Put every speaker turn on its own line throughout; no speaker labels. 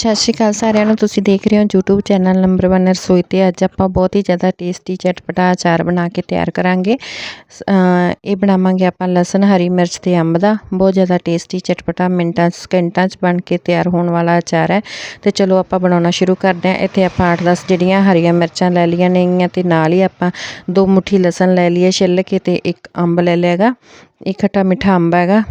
ਸਤਿ ਸ਼੍ਰੀ ਅਕਾਲ ਸਾਰਿਆਂ ਨੂੰ। ਤੁਸੀਂ ਦੇਖ ਰਹੇ ਹੋ YouTube ਚੈਨਲ ਨੰਬਰ 1 ਰਸੋਈ ਤੇ। ਅੱਜ ਆਪਾਂ ਬਹੁਤ ਹੀ ਜ਼ਿਆਦਾ ਟੇਸਟੀ ਚਟਪਟਾ ਅਚਾਰ ਬਣਾ ਕੇ ਤਿਆਰ ਕਰਾਂਗੇ। ਇਹ ਬਣਾਵਾਂਗੇ ਆਪਾਂ ਲਸਣ, ਹਰੀ ਮਿਰਚ ਤੇ ਅੰਬ ਦਾ। ਬਹੁਤ ਜ਼ਿਆਦਾ ਟੇਸਟੀ ਚਟਪਟਾ ਮਿੰਟਾਂ, ਸਕਿੰਟਾਂ 'ਚ ਬਣ ਕੇ ਤਿਆਰ ਹੋਣ ਵਾਲਾ ਅਚਾਰ ਹੈ। ਤੇ ਚਲੋ ਆਪਾਂ ਬਣਾਉਣਾ ਸ਼ੁਰੂ ਕਰਦੇ ਹਾਂ। ਇੱਥੇ ਆਪਾਂ 8-10 ਜਿਹੜੀਆਂ ਹਰੀਆਂ ਮਿਰਚਾਂ ਲੈ ਲਈਆਂ ਨੇਗੀਆਂ ਤੇ ਨਾਲ ਹੀ ਆਪਾਂ ਦੋ ਮੁੱਠੀ ਲਸਣ ਲੈ ਲਈਏ ਛਿੱਲ ਕੇ ਤੇ ਇੱਕ ਅੰਬ ਲੈ ਲਿਆ ਹੈਗਾ ਇਹ ਖੱਟਾ ਮਿੱਠਾ ਅੰਬ ਹੈਗਾ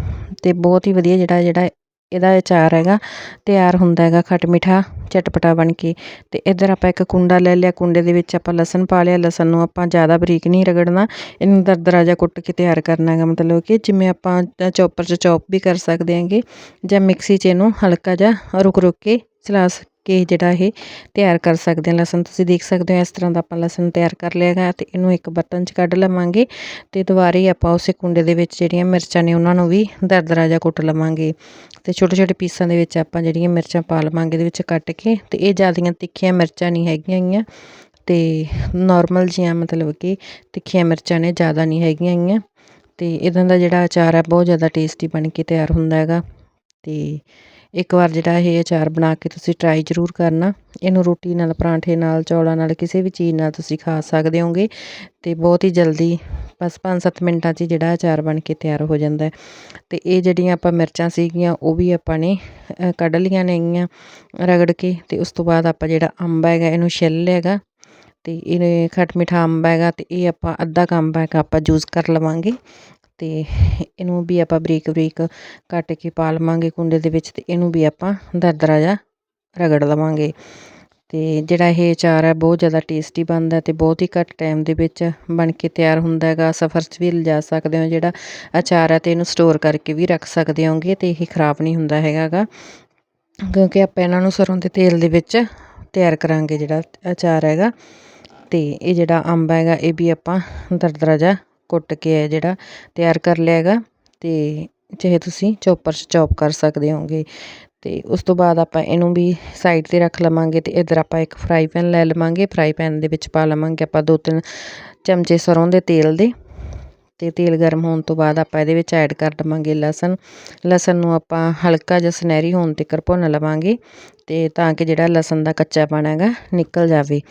ਤੇ ਬਹੁਤ ਹੀ ਵਧੀਆ ਜਿਹੜਾ ਜਿਹੜਾ ਇਹਦਾ ਅਚਾਰ ਹੈਗਾ, ਤਿਆਰ ਹੁੰਦਾ ਹੈਗਾ ਖੱਟ ਮਿੱਠਾ, ਚਟਪਟਾ ਬਣ ਕੇ। ਅਤੇ ਇੱਧਰ ਆਪਾਂ ਇੱਕ ਕੁੰਡਾ ਲੈ ਲਿਆ, ਕੁੰਡੇ ਦੇ ਵਿੱਚ ਆਪਾਂ ਲਸਣ ਪਾ ਲਿਆ। ਲਸਣ ਨੂੰ ਆਪਾਂ ਜ਼ਿਆਦਾ ਬਰੀਕ ਨਹੀਂ ਰਗੜਨਾ, ਇਹਨੂੰ ਦਰਦਰਾ ਜਿਹਾ ਕੁੱਟ ਕੇ ਤਿਆਰ ਕਰਨਾ ਹੈਗਾ। ਮਤਲਬ ਕਿ ਜਿਵੇਂ ਆਪਾਂ ਚੋਪਰ 'ਚ ਚੌਪ ਵੀ ਕਰ ਸਕਦੇ ਹਾਂਗੇ ਜਾਂ ਮਿਕਸੀ 'ਚ ਇਹਨੂੰ ਹਲਕਾ ਜਿਹਾ ਰੁਕ ਰੁਕ ਕੇ ਚਲਾ ਕੇ ਜਿਹੜਾ ਇਹ ਤਿਆਰ ਕਰ ਸਕਦੇ ਹਾਂ। ਲਸਣ ਤੁਸੀਂ ਦੇਖ ਸਕਦੇ ਹੋ, ਇਸ ਤਰ੍ਹਾਂ ਦਾ ਆਪਾਂ ਲਸਣ ਤਿਆਰ ਕਰ ਲਿਆ ਹੈਗਾ ਤੇ ਇਹਨੂੰ ਇੱਕ ਬਰਤਨ 'ਚ ਕੱਢ ਲਵਾਂਗੇ ਤੇ ਦੁਬਾਰੇ ਆਪਾਂ ਉਸੇ ਕੁੰਡੇ ਦੇ ਵਿੱਚ ਜਿਹੜੀਆਂ ਮਿਰਚਾਂ ਨੇ ਉਹਨਾਂ ਨੂੰ ਵੀ ਦਰਦਰਾ ਜਿਹਾ ਕੁੱਟ ਲਵਾਂਗੇ ਤੇ ਛੋਟੇ ਛੋਟੇ ਪੀਸਾਂ ਦੇ ਵਿੱਚ ਆਪਾਂ ਜਿਹੜੀਆਂ ਮਿਰਚਾਂ ਪਾ ਲਵਾਂਗੇ ਇਹਦੇ ਵਿੱਚ ਕੱਟ ਕੇ ਤੇ ਇਹ ਜ਼ਿਆਦੀਆਂ ਤਿੱਖੀਆਂ ਮਿਰਚਾਂ ਨਹੀਂ ਹੈਗੀਆਂ ਗੀਆਂ ਤੇ ਨਾਰਮਲ ਜੀਆਂ ਮਤਲਬ ਕਿ ਤਿੱਖੀਆਂ ਮਿਰਚਾਂ ਨੇ ਜ਼ਿਆਦਾ ਨਹੀਂ ਹੈਗੀਆਂ ਗੀਆਂ ਤੇ ਇਦਾਂ ਦਾ ਜਿਹੜਾ ਅਚਾਰ ਹੈ ਬਹੁਤ ਜ਼ਿਆਦਾ ਟੇਸਟੀ ਬਣ ਕੇ ਤਿਆਰ ਹੁੰਦਾ ਹੈਗਾ ਤੇ ਇੱਕ ਵਾਰ ਜਿਹੜਾ ਇਹ ਅਚਾਰ ਬਣਾ ਕੇ ਤੁਸੀਂ ਟਰਾਈ ਜ਼ਰੂਰ ਕਰਨਾ। ਇਹਨੂੰ ਰੋਟੀ ਨਾਲ, ਪਰਾਂਠੇ ਨਾਲ, ਚੌਲਾਂ ਨਾਲ ਕਿਸੇ ਵੀ ਚੀਜ਼ ਨਾਲ ਤੁਸੀਂ ਖਾ ਸਕਦੇ ਹੋਗੇ ਤੇ ਬਹੁਤ ਹੀ ਜਲਦੀ ਬਸ 5-7 ਮਿੰਟਾਂ 'ਚ ਜਿਹੜਾ ਅਚਾਰ ਬਣ ਕੇ ਤਿਆਰ ਹੋ ਜਾਂਦਾ ਹੈ। ਤੇ ਇਹ ਜਿਹੜੀਆਂ ਆਪਾਂ ਮਿਰਚਾਂ ਸੀਗੀਆਂ, ਉਹ ਵੀ ਆਪਾਂ ਨੇ ਕੱਢ ਲਈਆਂ ਨੇਗੀਆਂ ਰਗੜ ਕੇ ਤੇ ਉਸ ਤੋਂ ਬਾਅਦ ਆਪਾਂ ਜਿਹੜਾ ਅੰਬ ਹੈਗਾ, ਇਹਨੂੰ ਛਿੱਲ ਲਿਆ ਹੈਗਾ ਤੇ ਇਹਨੇ ਖੱਟ ਮਿੱਠਾ ਅੰਬ ਹੈਗਾ ਤੇ ਇਹ ਆਪਾਂ ਅੱਧਾ ਕੁ ਅੰਬ ਹੈਗਾ ਆਪਾਂ ਜੂਸ ਕਰ ਲਵਾਂਗੇ। ਅਤੇ ਇਹਨੂੰ ਵੀ ਆਪਾਂ ਬਰੀਕ ਬਰੀਕ ਕੱਟ ਕੇ ਪਾ ਲਵਾਂਗੇ ਕੁੰਡੇ ਦੇ ਵਿੱਚ ਅਤੇ ਇਹਨੂੰ ਵੀ ਆਪਾਂ ਦਰਦਰਾ ਜਿਹਾ ਰਗੜ ਲਵਾਂਗੇ। ਅਤੇ ਜਿਹੜਾ ਇਹ ਅਚਾਰ ਹੈ ਬਹੁਤ ਜ਼ਿਆਦਾ ਟੇਸਟੀ ਬਣਦਾ ਅਤੇ ਬਹੁਤ ਹੀ ਘੱਟ ਟਾਈਮ ਦੇ ਵਿੱਚ ਬਣ ਕੇ ਤਿਆਰ ਹੁੰਦਾ ਹੈਗਾ। ਸਫ਼ਰ 'ਚ ਵੀ ਲਿਜਾ ਸਕਦੇ ਹੋ ਜਿਹੜਾ ਅਚਾਰ ਹੈ ਅਤੇ ਇਹਨੂੰ ਸਟੋਰ ਕਰਕੇ ਵੀ ਰੱਖ ਸਕਦੇ ਹੋਗੇ ਅਤੇ ਇਹ ਖਰਾਬ ਨਹੀਂ ਹੁੰਦਾ ਹੈਗਾ ਗਾ। ਕਿਉਂਕਿ ਆਪਾਂ ਇਹਨਾਂ ਨੂੰ ਸਰੋਂ ਦੇ ਤੇਲ ਦੇ ਵਿੱਚ ਤਿਆਰ ਕਰਾਂਗੇ ਜਿਹੜਾ ਅਚਾਰ ਹੈਗਾ ਅਤੇ ਇਹ ਜਿਹੜਾ ਅੰਬ ਹੈਗਾ ਇਹ ਵੀ ਆਪਾਂ ਦਰਦਰਾ ਜਿਹਾ ਕੁੱਟ ਕੇ ਹੈ ਜਿਹੜਾ ਤਿਆਰ ਕਰ ਲਿਆ ਹੈਗਾ ਅਤੇ ਚਾਹੇ ਤੁਸੀਂ ਚੋਪਰ 'ਚ ਚੌਪ ਕਰ ਸਕਦੇ ਹੋਗੇ ਅਤੇ ਉਸ ਤੋਂ ਬਾਅਦ ਆਪਾਂ ਇਹਨੂੰ ਵੀ ਸਾਈਡ ਤੇ ਰੱਖ ਲਵਾਂਗੇ ਅਤੇ ਇੱਧਰ ਆਪਾਂ ਇੱਕ ਫਰਾਈ ਪੈਨ ਲੈ ਲਵਾਂਗੇ। ਫਰਾਈ ਪੈਨ ਦੇ ਵਿੱਚ ਪਾ ਲਵਾਂਗੇ ਆਪਾਂ ਦੋ ਤਿੰਨ ਚਮਚੇ ਸਰੋਂ ਦੇ ਤੇਲ ਦੇ। ਅਤੇ ਤੇਲ ਗਰਮ ਹੋਣ ਤੋਂ ਬਾਅਦ ਆਪਾਂ ਇਹਦੇ ਵਿੱਚ ਐਡ ਕਰ ਦਵਾਂਗੇ ਲਸਣ। ਲਸਣ ਨੂੰ ਆਪਾਂ ਹਲਕਾ ਜਿਹਾ ਸੁਨਹਿਰੀ ਹੋਣ ਤੱਕ ਭੁੰਨ ਲਵਾਂਗੇ ਤੇ ਤਾਂ ਕਿ ਜਿਹੜਾ ਲਸਣ ਦਾ ਕੱਚਾ ਪਾਣਾ ਹੈਗਾ ਨਿਕਲ ਜਾਵੇ।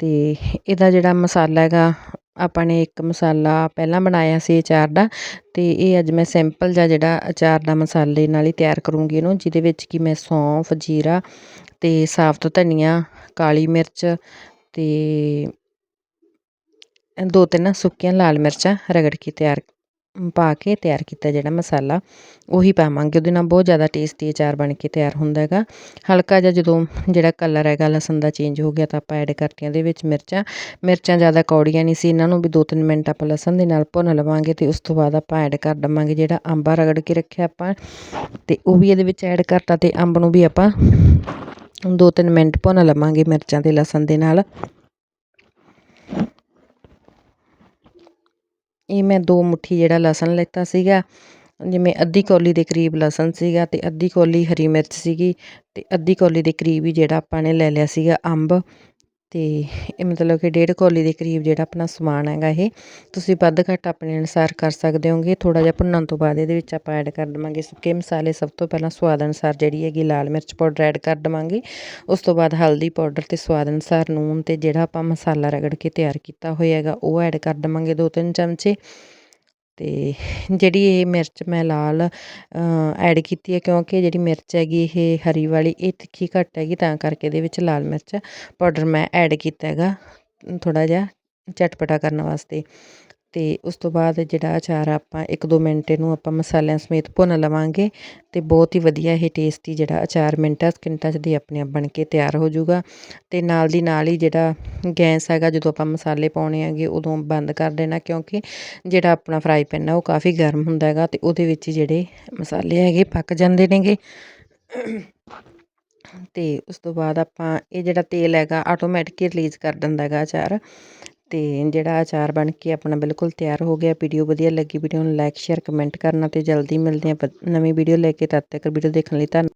ਤੇ ਇਹਦਾ ਜਿਹੜਾ ਮਸਾਲਾ ਹੈਗਾ ਆਪਾਂ ਨੇ ਇੱਕ ਮਸਾਲਾ ਪਹਿਲਾਂ ਬਣਾਇਆ ਸੀ ਅਚਾਰ ਦਾ ਅਤੇ ਇਹ ਅੱਜ ਮੈਂ ਸਿੰਪਲ ਜਿਹਾ ਜਿਹੜਾ ਅਚਾਰ ਦਾ ਮਸਾਲੇ ਨਾਲ ਹੀ ਤਿਆਰ ਕਰੂੰਗੀ ਇਹਨੂੰ, ਜਿਹਦੇ ਵਿੱਚ ਕਿ ਮੈਂ ਸੌਂਫ, ਜੀਰਾ ਅਤੇ ਸਾਫਤ ਧਨੀਆ, ਕਾਲੀ ਮਿਰਚ ਅਤੇ ਦੋ ਤਿੰਨ ਸੁੱਕੀਆਂ ਲਾਲ ਮਿਰਚਾਂ ਰਗੜ ਕੇ ਤਿਆਰ ਪਾ ਕੇ ਤਿਆਰ ਕੀਤਾ ਜਿਹੜਾ ਮਸਾਲਾ, ਉਹੀ ਪਾਵਾਂਗੇ। ਉਹਦੇ ਨਾਲ ਬਹੁਤ ਜ਼ਿਆਦਾ ਟੇਸਟੀ ਅਚਾਰ ਬਣ ਕੇ ਤਿਆਰ ਹੁੰਦਾ ਹੈਗਾ। ਹਲਕਾ ਜਿਹਾ ਜਦੋਂ ਜਿਹੜਾ ਕਲਰ ਹੈਗਾ, ਲਸਣ ਦਾ ਚੇਂਜ ਹੋ ਗਿਆ ਤਾਂ ਆਪਾਂ ਐਡ ਕਰਤੀਆਂ ਇਹਦੇ ਵਿੱਚ ਮਿਰਚਾਂ। ਮਿਰਚਾਂ ਜ਼ਿਆਦਾ ਕੌੜੀਆਂ ਨਹੀਂ ਸੀ, ਇਹਨਾਂ ਨੂੰ ਵੀ ਦੋ ਤਿੰਨ ਮਿੰਟ ਆਪਾਂ ਲਸਣ ਦੇ ਨਾਲ ਭੁੰਨ ਲਵਾਂਗੇ ਤੇ ਉਸ ਤੋਂ ਬਾਅਦ ਆਪਾਂ ਐਡ ਕਰ ਦਵਾਂਗੇ ਜਿਹੜਾ ਅੰਬਾ ਰਗੜ ਕੇ ਰੱਖਿਆ ਆਪਾਂ। ਤੇ ਉਹ ਵੀ ਇਹਦੇ ਵਿੱਚ ਐਡ ਕਰਤਾ ਤੇ ਅੰਬ ਨੂੰ ਵੀ ਆਪਾਂ ਦੋ ਤਿੰਨ ਮਿੰਟ ਭੁੰਨ ਲਵਾਂਗੇ ਮਿਰਚਾਂ ਤੇ ਲਸਣ ਦੇ ਨਾਲ। ਇਹ ਮੈਂ ਦੋ ਮੁੱਠੀ ਜਿਹੜਾ ਲਸਣ ਲਿੱਤਾ ਸੀਗਾ, ਜਿਵੇਂ ਅੱਧੀ ਕੌਲੀ ਦੇ ਕਰੀਬ ਲਸਣ ਸੀਗਾ ਅਤੇ ਅੱਧੀ ਕੌਲੀ ਹਰੀ ਮਿਰਚ ਸੀਗੀ ਅਤੇ ਅੱਧੀ ਕੌਲੀ ਦੇ ਕਰੀਬ ਹੀ ਜਿਹੜਾ ਆਪਾਂ ਨੇ ਲੈ ਲਿਆ ਸੀਗਾ ਅੰਬ ਅਤੇ ਇਹ ਮਤਲਬ ਕਿ ਡੇਢ ਕੌਲੀ ਦੇ ਕਰੀਬ ਜਿਹੜਾ ਆਪਣਾ ਸਮਾਨ ਹੈਗਾ ਇਹ, ਤੁਸੀਂ ਵੱਧ ਘੱਟ ਆਪਣੇ ਅਨੁਸਾਰ ਕਰ ਸਕਦੇ ਹੋਗੇ। ਥੋੜ੍ਹਾ ਜਿਹਾ ਭੁੰਨਣ ਤੋਂ ਬਾਅਦ ਇਹਦੇ ਵਿੱਚ ਆਪਾਂ ਐਡ ਕਰ ਦੇਵਾਂਗੇ ਸੁੱਕੇ ਮਸਾਲੇ। ਸਭ ਤੋਂ ਪਹਿਲਾਂ ਸਵਾਦ ਅਨੁਸਾਰ ਜਿਹੜੀ ਹੈਗੀ ਲਾਲ ਮਿਰਚ ਪਾਊਡਰ ਐਡ ਕਰ ਦੇਵਾਂਗੇ। ਉਸ ਤੋਂ ਬਾਅਦ ਹਲਦੀ ਪਾਊਡਰ ਤੇ ਸਵਾਦ ਅਨੁਸਾਰ ਨੂਨ ਤੇ ਜਿਹੜਾ ਆਪਾਂ ਮਸਾਲਾ ਰਗੜ ਕੇ ਤਿਆਰ ਕੀਤਾ ਹੋਇਆ ਹੈਗਾ, ਉਹ ਐਡ ਕਰ ਦੇਵਾਂਗੇ ਦੋ ਤਿੰਨ ਚਮਚੇ। ਤੇ ਜਿਹੜੀ ਇਹ ਮਿਰਚ ਮੈਂ ਲਾਲ ਐਡ ਕੀਤੀ ਹੈ, ਕਿਉਂਕਿ ਜਿਹੜੀ ਮਿਰਚ ਹੈਗੀ, ਇਹ ਹਰੀ ਵਾਲੀ, ਇਹ ਤਿੱਖੀ ਘੱਟ ਹੈਗੀ, ਤਾਂ ਕਰਕੇ ਇਹਦੇ ਵਿੱਚ ਲਾਲ ਮਿਰਚ ਪਾਊਡਰ ਮੈਂ ਐਡ ਕੀਤਾ ਹੈਗਾ, ਥੋੜ੍ਹਾ ਜਿਹਾ ਚਟਪਟਾ ਕਰਨ ਵਾਸਤੇ। ਅਤੇ ਉਸ ਤੋਂ ਬਾਅਦ ਜਿਹੜਾ ਅਚਾਰ ਆਪਾਂ 1-2 ਮਿੰਟ ਇਹਨੂੰ ਆਪਾਂ ਮਸਾਲਿਆਂ ਸਮੇਤ ਭੁੰਨ ਲਵਾਂਗੇ ਅਤੇ ਬਹੁਤ ਹੀ ਵਧੀਆ ਇਹ ਟੇਸਟੀ ਜਿਹੜਾ ਅਚਾਰ ਮਿੰਟਾਂ ਸਕਿੰਟਾਂ 'ਚ ਦੀ ਆਪਣੇ ਆਪ ਬਣ ਕੇ ਤਿਆਰ ਹੋ ਜਾਊਗਾ। ਅਤੇ ਨਾਲ ਦੀ ਨਾਲ ਹੀ ਜਿਹੜਾ ਗੈਸ ਹੈਗਾ, ਜਦੋਂ ਆਪਾਂ ਮਸਾਲੇ ਪਾਉਣੇ ਹੈਗੇ, ਉਦੋਂ ਬੰਦ ਕਰ ਦੇਣਾ, ਕਿਉਂਕਿ ਜਿਹੜਾ ਆਪਣਾ ਫਰਾਈ ਪੈਨ ਹੈ ਉਹ ਕਾਫੀ ਗਰਮ ਹੁੰਦਾ ਹੈਗਾ ਅਤੇ ਉਹਦੇ ਵਿੱਚ ਜਿਹੜੇ ਮਸਾਲੇ ਹੈਗੇ ਪੱਕ ਜਾਂਦੇ ਨੇਗੇ। ਅਤੇ ਉਸ ਤੋਂ ਬਾਅਦ ਆਪਾਂ ਇਹ ਜਿਹੜਾ ਤੇਲ ਹੈਗਾ ਆਟੋਮੈਟਿਕ ਰਿਲੀਜ਼ ਕਰ ਦਿੰਦਾ ਹੈਗਾ ਅਚਾਰ। ਅਤੇ ਜਿਹੜਾ ਅਚਾਰ ਬਣ ਕੇ ਆਪਣਾ ਬਿਲਕੁਲ ਤਿਆਰ ਹੋ ਗਿਆ। ਵੀਡੀਓ ਵਧੀਆ ਲੱਗੀ, ਵੀਡੀਓ ਨੂੰ ਲਾਈਕ ਸ਼ੇਅਰ ਕਮੈਂਟ ਕਰਨਾ ਅਤੇ ਜਲਦੀ ਮਿਲਦੇ ਆ ਨਵੀਂ ਵੀਡੀਓ ਲੈ ਕੇ ਤਦ ਤੱਕ ਵੀਡੀਓ ਦੇਖਣ ਲਈ ਧੰਨ